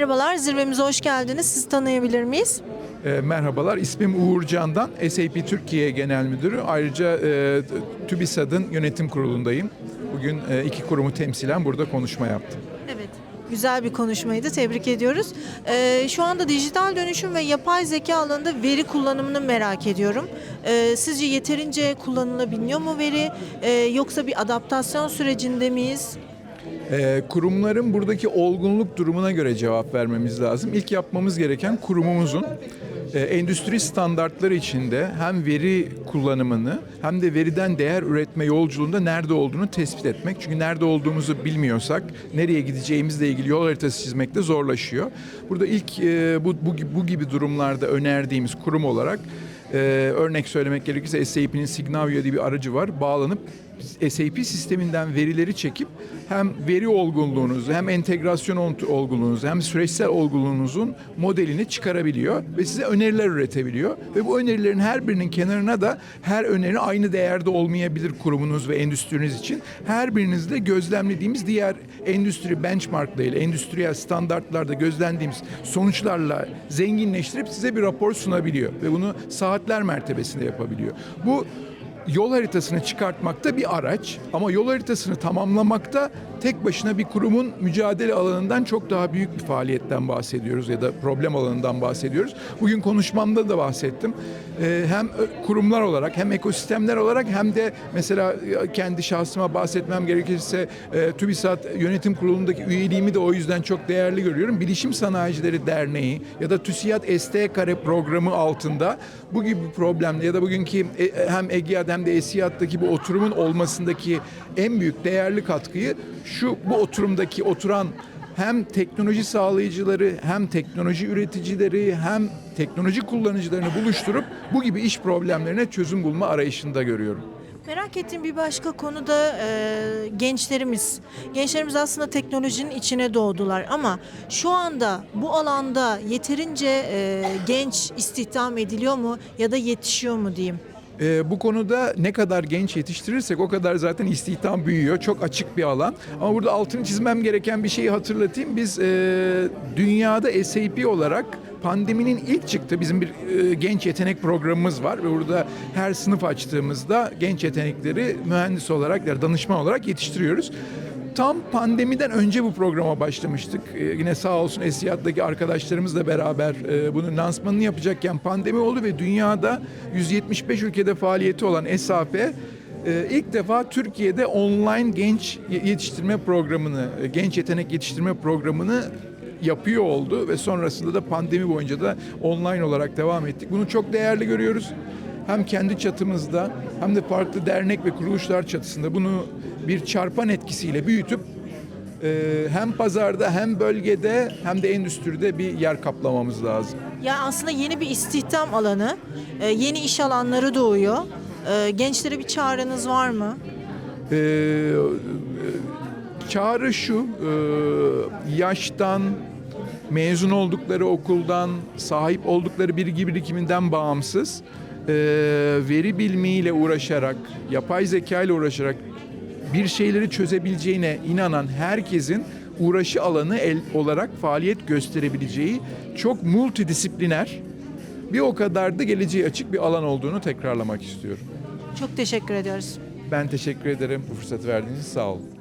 Merhabalar, zirvemize hoş geldiniz. Sizi tanıyabilir miyiz? E, merhabalar, ismim Uğur Candan, SAP Türkiye Genel Müdürü. Ayrıca e, TÜBİSAD'ın yönetim kurulundayım. Bugün e, iki kurumu temsilen burada konuşma yaptım. Evet. Güzel bir konuşmaydı. Tebrik ediyoruz. Ee, şu anda dijital dönüşüm ve yapay zeka alanında veri kullanımını merak ediyorum. Ee, sizce yeterince kullanılabiliyor mu veri? Ee, yoksa bir adaptasyon sürecinde miyiz? E, kurumların buradaki olgunluk durumuna göre cevap vermemiz lazım. İlk yapmamız gereken kurumumuzun e, endüstri standartları içinde hem veri kullanımını hem de veriden değer üretme yolculuğunda nerede olduğunu tespit etmek. Çünkü nerede olduğumuzu bilmiyorsak nereye gideceğimizle ilgili yol haritası çizmek de zorlaşıyor. Burada ilk e, bu, bu, bu gibi durumlarda önerdiğimiz kurum olarak e, örnek söylemek gerekirse SAP'nin Signavio diye bir aracı var. Bağlanıp SAP sisteminden verileri çekip hem veri olgunluğunuzu hem entegrasyon ol- olgunluğunuzu hem süreçsel olgunluğunuzun modelini çıkarabiliyor ve size öneriler üretebiliyor. Ve bu önerilerin her birinin kenarına da her öneri aynı değerde olmayabilir kurumunuz ve endüstriniz için. Her birinizde gözlemlediğimiz diğer endüstri benchmarklarıyla, endüstriyel standartlarda gözlendiğimiz sonuçlarla zenginleştirip size bir rapor sunabiliyor. Ve bunu saatler mertebesinde yapabiliyor. Bu yol haritasını çıkartmakta bir araç ama yol haritasını tamamlamakta tek başına bir kurumun mücadele alanından çok daha büyük bir faaliyetten bahsediyoruz ya da problem alanından bahsediyoruz. Bugün konuşmamda da bahsettim. Ee, hem kurumlar olarak hem ekosistemler olarak hem de mesela e, kendi şahsıma bahsetmem gerekirse e, TÜBİSAT yönetim kurulundaki üyeliğimi de o yüzden çok değerli görüyorum. Bilişim Sanayicileri Derneği ya da TÜSİAD ST Kare programı altında bu gibi problemle ya da bugünkü e, hem EGİAD hem de ESİAD'daki bu oturumun olmasındaki en büyük değerli katkıyı şu bu oturumdaki oturan hem teknoloji sağlayıcıları hem teknoloji üreticileri hem teknoloji kullanıcılarını buluşturup bu gibi iş problemlerine çözüm bulma arayışında görüyorum. Merak ettiğim bir başka konu da e, gençlerimiz. Gençlerimiz aslında teknolojinin içine doğdular ama şu anda bu alanda yeterince e, genç istihdam ediliyor mu ya da yetişiyor mu diyeyim? Ee, bu konuda ne kadar genç yetiştirirsek o kadar zaten istihdam büyüyor. Çok açık bir alan. Ama burada altını çizmem gereken bir şeyi hatırlatayım. Biz e, dünyada SAP olarak pandeminin ilk çıktı bizim bir e, genç yetenek programımız var ve burada her sınıf açtığımızda genç yetenekleri mühendis olarak ya da danışman olarak yetiştiriyoruz. Tam pandemiden önce bu programa başlamıştık. Ee, yine sağ olsun Esiyat'taki arkadaşlarımızla beraber e, bunun lansmanını yapacakken pandemi oldu ve dünyada 175 ülkede faaliyeti olan SAP e, ilk defa Türkiye'de online genç ye- yetiştirme programını, e, genç yetenek yetiştirme programını yapıyor oldu ve sonrasında da pandemi boyunca da online olarak devam ettik. Bunu çok değerli görüyoruz. Hem kendi çatımızda hem de farklı dernek ve kuruluşlar çatısında bunu bir çarpan etkisiyle büyütüp e, hem pazarda hem bölgede hem de endüstride bir yer kaplamamız lazım. Ya aslında yeni bir istihdam alanı, e, yeni iş alanları doğuyor. E, Gençlere bir çağrınız var mı? Ee, e, çağrı şu, e, yaştan, mezun oldukları okuldan, sahip oldukları bilgi birikiminden bağımsız e, veri bilimiyle uğraşarak, yapay zeka ile uğraşarak bir şeyleri çözebileceğine inanan herkesin uğraşı alanı el olarak faaliyet gösterebileceği çok multidisipliner bir o kadar da geleceği açık bir alan olduğunu tekrarlamak istiyorum. Çok teşekkür ediyoruz. Ben teşekkür ederim bu fırsatı verdiğiniz için sağ olun.